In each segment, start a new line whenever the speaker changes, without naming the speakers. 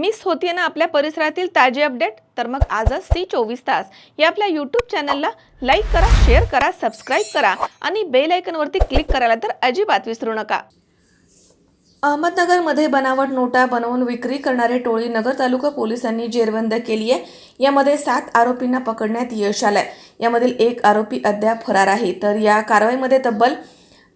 Miss होतीये ना आपल्या परिसरातील ताजे अपडेट? तर मग आजच सी चोवीस तास. या आपल्या यूट्यूब चॅनलला लाईक करा शेअर करा सबस्क्राईब करा आणि बेल आयकनवरती क्लिक करायला तर अजिबात विसरू नका. अहमदनगरमध्ये बनावट नोटा बनवून विक्री करणारे टोळी नगर तालुका पोलिसांनी जेरबंद केली आहे यामध्ये सात आरोपींना पकडण्यात यश आलंय. यामधील एक आरोपी अद्याप फरार आहे. तर या कारवाईमध्ये तब्बल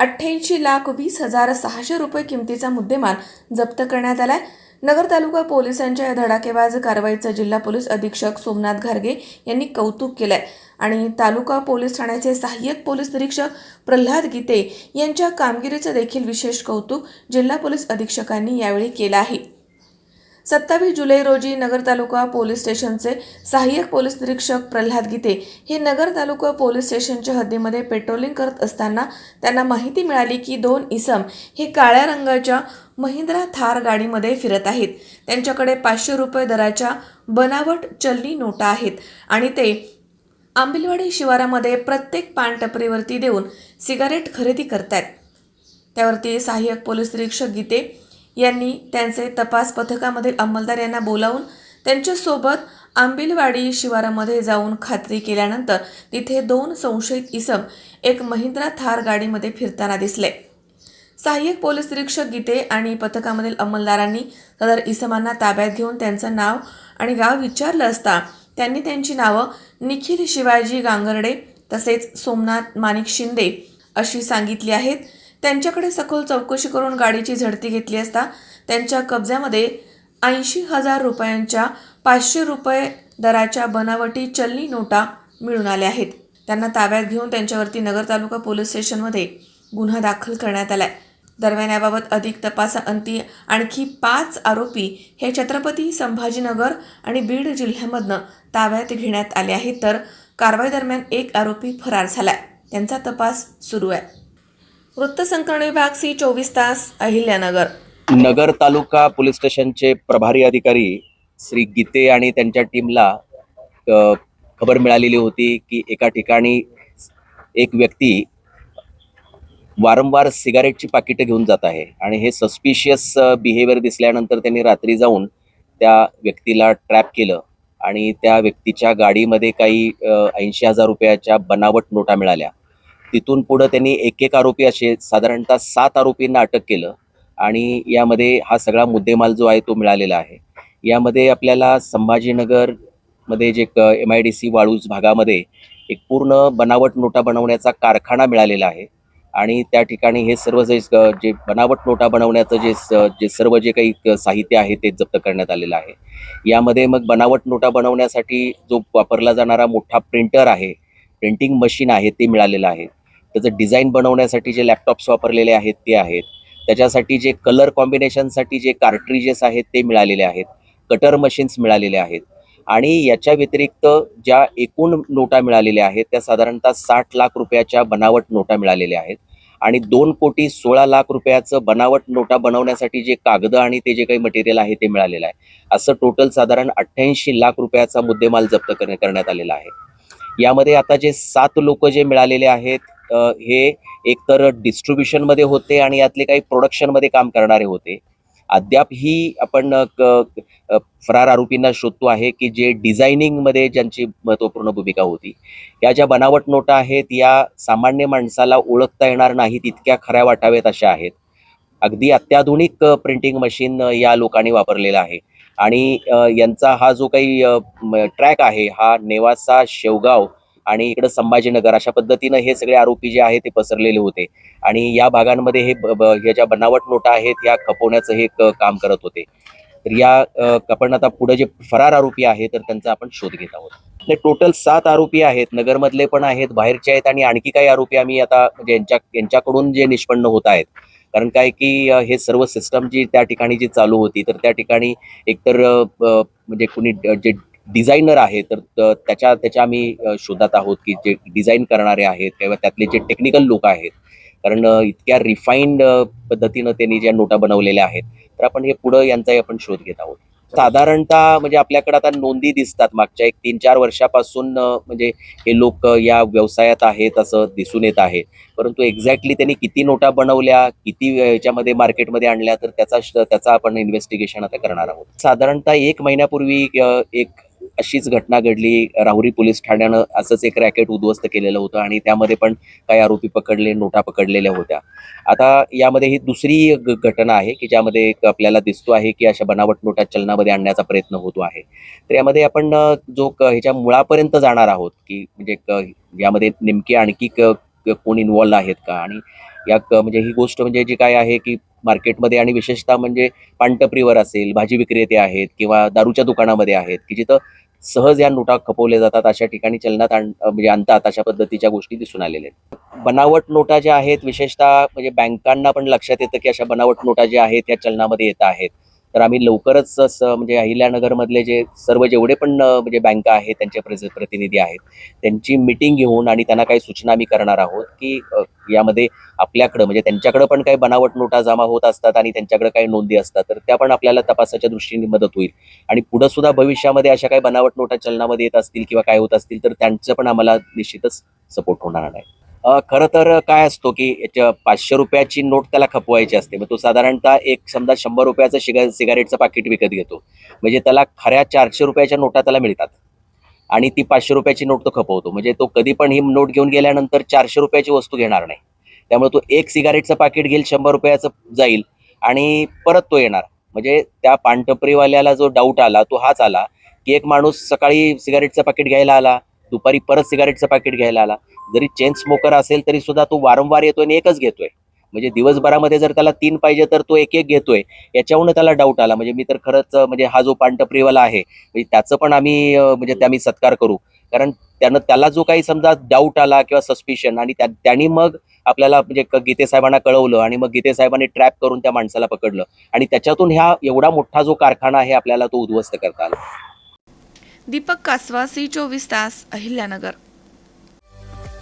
अठ्ठ्याऐंशी लाख वीस हजार सहाशे रुपये किमतीचा मुद्देमाल जप्त करण्यात आला आहे नगर तालुका पोलिसांच्या या धडाकेबाज कारवाईचं जिल्हा पोलीस अधीक्षक सोमनाथ घारगे यांनी कौतुक केलंय. आणि तालुका पोलीस ठाण्याचे सहाय्यक पोलीस निरीक्षक प्रल्हाद गीते यांच्या कामगिरीचं देखील विशेष कौतुक जिल्हा पोलीस अधीक्षकांनी यावेळी केलं आहे. सत्तावीस जुलै रोजी नगर तालुका पोलीस स्टेशनचे सहाय्यक पोलीस निरीक्षक प्रल्हाद गीते हे नगर तालुका पोलीस स्टेशनच्या हद्दीमध्ये पेट्रोलिंग करत असताना त्यांना माहिती मिळाली की दोन इसम हे काळ्या रंगाच्या महिंद्रा थार गाडीमध्ये फिरत आहेत. त्यांच्याकडे पाचशे रुपये दराच्या बनावट चलनी नोटा आहेत आणि ते आंबिलवाडी शिवारामध्ये प्रत्येक पानटपरीवरती देऊन सिगारेट खरेदी करतात त्यावरती सहाय्यक पोलीस निरीक्षक गीते यांनी त्यांचे तपास पथकामधील अंमलदार यांना बोलावून त्यांच्यासोबत आंबिलवाडी शिवारामध्ये जाऊन खात्री केल्यानंतर तिथे दोन संशयित इसम एक महिंद्रा थार गाडीमध्ये फिरताना दिसले. सहाय्यक पोलीस निरीक्षक गीते आणि पथकामधील अंमलदारांनी सदर इसमांना ताब्यात घेऊन त्यांचं नाव आणि गाव विचारलं असता त्यांनी त्यांची नावं निखिल शिवाजी गांगर्डे तसेच सोमनाथ माणिक शिंदे अशी सांगितली आहेत. त्यांच्याकडे सखोल चौकशी करून गाडीची झडती घेतली असता त्यांच्या कब्ज्यामध्ये ऐंशी हजार रुपयांच्या पाचशे रुपये दराच्या बनावटी चलनी नोटा मिळून आल्या आहेत. त्यांना ताब्यात घेऊन त्यांच्यावरती नगर तालुका पोलीस स्टेशनमध्ये गुन्हा दाखल करण्यात आलाय. दरम्यान याबाबत अधिक तपासाअंती आणखी पाच आरोपी हे छत्रपती संभाजीनगर आणि बीड जिल्ह्यामधनं ताब्यात घेण्यात आले आहेत. तर कारवाई दरम्यान एक आरोपी फरार झालाय. त्यांचा तपास सुरू आहे. वृत्तसंकलन विभाग सी चोवीस तास अहिल्यानगर.
नगर तालुका पोलीस स्टेशनचे प्रभारी अधिकारी श्री गीते आणि त्यांच्या टीमला अ, खबर मिळालेली होती की एका ठिकाणी एक व्यक्ती वारंवार सिगारेटची पाकिटं घेऊन जात आहे आणि हे सस्पिशियस बिहेवियर दिसल्यानंतर त्यांनी रात्री जाऊन त्या व्यक्तीला ट्रॅप केलं आणि त्या व्यक्तीच्या गाडीमध्ये काही ऐंशी हजार रुपयाच्या बनावट नोटा मिळाल्या. तिथून पुढं त्यांनी एक एक आरोपी असे साधारणतः सात आरोपींना अटक केलं. आणि यामध्ये हा सगळा मुद्देमाल जो आहे तो मिळालेला आहे. यामध्ये आपल्याला संभाजीनगरमध्ये जे M I D C Waluj भागामध्ये एक पूर्ण बनावट नोटा बनवण्याचा कारखाना मिळालेला आहे. आणि त्या ठिकाणी हे सर्व जे जे बनावट नोटा बनवण्याचं जे स- जे सर्व जे काही साहित्य आहे ते जप्त करण्यात आलेलं आहे. यामध्ये मग बनावट नोटा बनवण्यासाठी जो वापरला जाणारा मोठा प्रिंटर आहे प्रिंटिंग मशीन आहे ते मिळालेलं आहे. त्याचं डिझाईन बनवण्यासाठी जे लॅपटॉप्स वापरलेले आहेत ते आहेत. त्याच्यासाठी जे कलर कॉम्बिनेशनसाठी जे कार्ट्रिजेस आहेत ते मिळालेले आहेत. कटर मशीन्स मिळालेले आहेत. आणि याच्या व्यतिरिक्त ज्या एकूण नोटा मिळालेल्या आहेत त्या साधारणतः साठ लाख रुपयाच्या बनावट नोटा मिळालेल्या आहेत. आणि दोन कोटी सोळा लाख रुपयाचं बनावट नोटा बनवण्यासाठी जे कागद आणि ते जे काही मटेरियल आहे ते मिळालेलं आहे. असं टोटल साधारण अठ्ठ्याऐंशी लाख रुपयाचा मुद्देमाल जप्त करण्यात आलेला आहे. यामध्ये आता जे सात लोक जे मिळालेले आहेत हे एकतर डिस्ट्रीब्युशनमध्ये होते आणि यातले काही प्रोडक्शनमध्ये काम करणारे होते. अद्याप ही आपण फरार आरोपींना शोधतो आहे की जे डिझायनिंगमध्ये ज्यांची महत्त्वपूर्ण भूमिका होती. या ज्या बनावट नोटा आहेत या सामान्य माणसाला ओळखता येणार नाहीत इतक्या खऱ्या वाटाव्यात अशा आहेत. अगदी अत्याधुनिक प्रिंटिंग मशीन या लोकांनी वापरलेलं आहे. आणि यांचा हा जो काही ट्रॅक आहे हा नेवासा शेवगाव आणि इकडं संभाजीनगर अशा पद्धतीनं हे सगळे आरोपी जे आहेत ते पसरलेले होते. आणि या भागांमध्ये हे ब- ब- ह्या ज्या बनावट नोटा आहेत या खपवण्याचं हे काम करत होते. तर या आपण आता पुढे जे फरार आरोपी आहेत तर त्यांचा आपण शोध घेत आहोत. म्हणजे टोटल सात आरोपी आहेत नगरमधले पण आहेत बाहेरचे आहेत आणि आणखी काही आरोपी आम्ही आता यांच्या यांच्याकडून जे निष्पन्न होत आहेत. कारण काय की हे सर्व सिस्टम जी त्या ठिकाणी जी चालू होती तर त्या ठिकाणी एकतर म्हणजे कुणी जे डिझायनर आहे तर त्याच्या त्याच्या आम्ही शोधात आहोत की जे डिझाईन करणारे आहेत किंवा त्यातले जे टेक्निकल लोक आहेत. कारण इतक्या रिफाईंड पद्धतीनं त्यांनी ज्या नोटा बनवलेल्या आहेत तर आपण हे पुढं यांचाही आपण शोध घेत आहोत. साधारणतः म्हणजे आपल्याकडे आता नोंदी दिसतात मागच्या एक तीन चार वर्षापासून म्हणजे हे लोक या व्यवसायात आहेत असं दिसून येत आहे. परंतु एक्झॅक्टली त्यांनी किती नोटा बनवल्या किती याच्यामध्ये मार्केटमध्ये आणल्या तर त्याचा त्याचा आपण इन्व्हेस्टिगेशन आता करणार आहोत. साधारणतः एक महिन्यापूर्वी एक अशीच घटना घडली. राहुरी पोलीस ठाण्यानं असंच एक रॅकेट उद्ध्वस्त केलेलं होतं आणि त्यामध्ये पण काही आरोपी पकडले नोटा पकडलेल्या होत्या. आता यामध्ये ही दुसरी घटना आहे की ज्यामध्ये एक आपल्याला दिसतो आहे की अशा बनावट नोटा चलनामध्ये आणण्याचा प्रयत्न होतो आहे. तर यामध्ये आपण जो क- ह्याच्या मुळापर्यंत जाणार आहोत की म्हणजे यामध्ये नेमके आणखी क- कोण इन्वॉल्व आहेत का? आणि या क- म्हणजे ही गोष्ट म्हणजे जी काय आहे की मार्केटमध्ये आणि विशेषतः म्हणजे पानटपरीवर असेल भाजी विक्रेते आहेत किंवा दारूच्या दुकानामध्ये आहेत की जिथं सहज या नोटा खपवल्या जातात अशा ठिकाणी चलनात म्हणजे आणतात अशा पद्धतीच्या गोष्टी दिसून आलेल्या आहेत. बनावट नोटा ज्या आहेत विशेषतः म्हणजे बँकांना पण लक्षात येतं की अशा बनावट नोटा ज्या आहेत त्या चलनामध्ये येत आहेत. तर आम्ही लवकरच असं म्हणजे अहिल्यानगरमधले जे सर्व जेवढे पण म्हणजे बँका आहेत त्यांचे प्रतिनिधी आहेत त्यांची मिटिंग घेऊन आणि त्यांना काही सूचना आम्ही करणार आहोत की यामध्ये आपल्याकडं म्हणजे त्यांच्याकडं पण काही बनावट नोटा जमा होत असतात आणि त्यांच्याकडे काही नोंदी असतात तर त्या पण आपल्याला तपासाच्या दृष्टीने मदत होईल. आणि पुढे सुद्धा भविष्यामध्ये अशा काही बनावट नोटा चलनामध्ये येत असतील किंवा काय होत असतील तर त्यांचं पण आम्हाला निश्चितच सपोर्ट होणार नाही. खरं तर काय असतो की याच्या पाचशे रुपयाची नोट त्याला खपवायची असते. मग तो साधारणतः एक समजा शंभर रुपयाचं शिगा सिगारेटचं पाकिट विकत घेतो. म्हणजे त्याला खऱ्या चारशे रुपयाच्या नोटा त्याला मिळतात. आणि ती पाचशे रुपयाची नोट तो खपवतो. म्हणजे तो कधी पण ही नोट घेऊन गेल्यानंतर चारशे रुपयाची वस्तू घेणार नाही. त्यामुळे तो एक सिगारेटचं पाकिट घेईल शंभर रुपयाचं जाईल आणि परत तो येणार. म्हणजे त्या पानटपरीवाल्याला जो डाऊट आला तो हाच आला की एक माणूस सकाळी सिगारेटचं पाकिट घ्यायला आला. दुपारी परत सिगारेटचं पाकिट घ्यायला आला. जरी चेन स्मोकर असेल तरी सुद्धा तो वारंवार येतोय आणि एकच घेतोय. म्हणजे दिवसभरामध्ये जर त्याला तीन पाहिजे तर तो एक एक घेतोय. याच्यावरून त्याला डाऊट आला. म्हणजे मी तर खरंच म्हणजे हा जो पानटपरीवाला आहे म्हणजे त्याचं पण आम्ही म्हणजे त्या आम्ही सत्कार करू. कारण त्यानं त्याला जो काही समजा डाऊट आला किंवा सस्पिशन आणि त्यांनी मग आपल्याला म्हणजे गीते साहेबांना कळवलं आणि मग गीते साहेबांनी ट्रॅप करून त्या माणसाला पकडलं. आणि त्याच्यातून ह्या एवढा मोठा जो कारखाना आहे आपल्याला तो उद्ध्वस्त करता आला.
दीपक कासवा सी चोवीस तास अहिल्यानगर.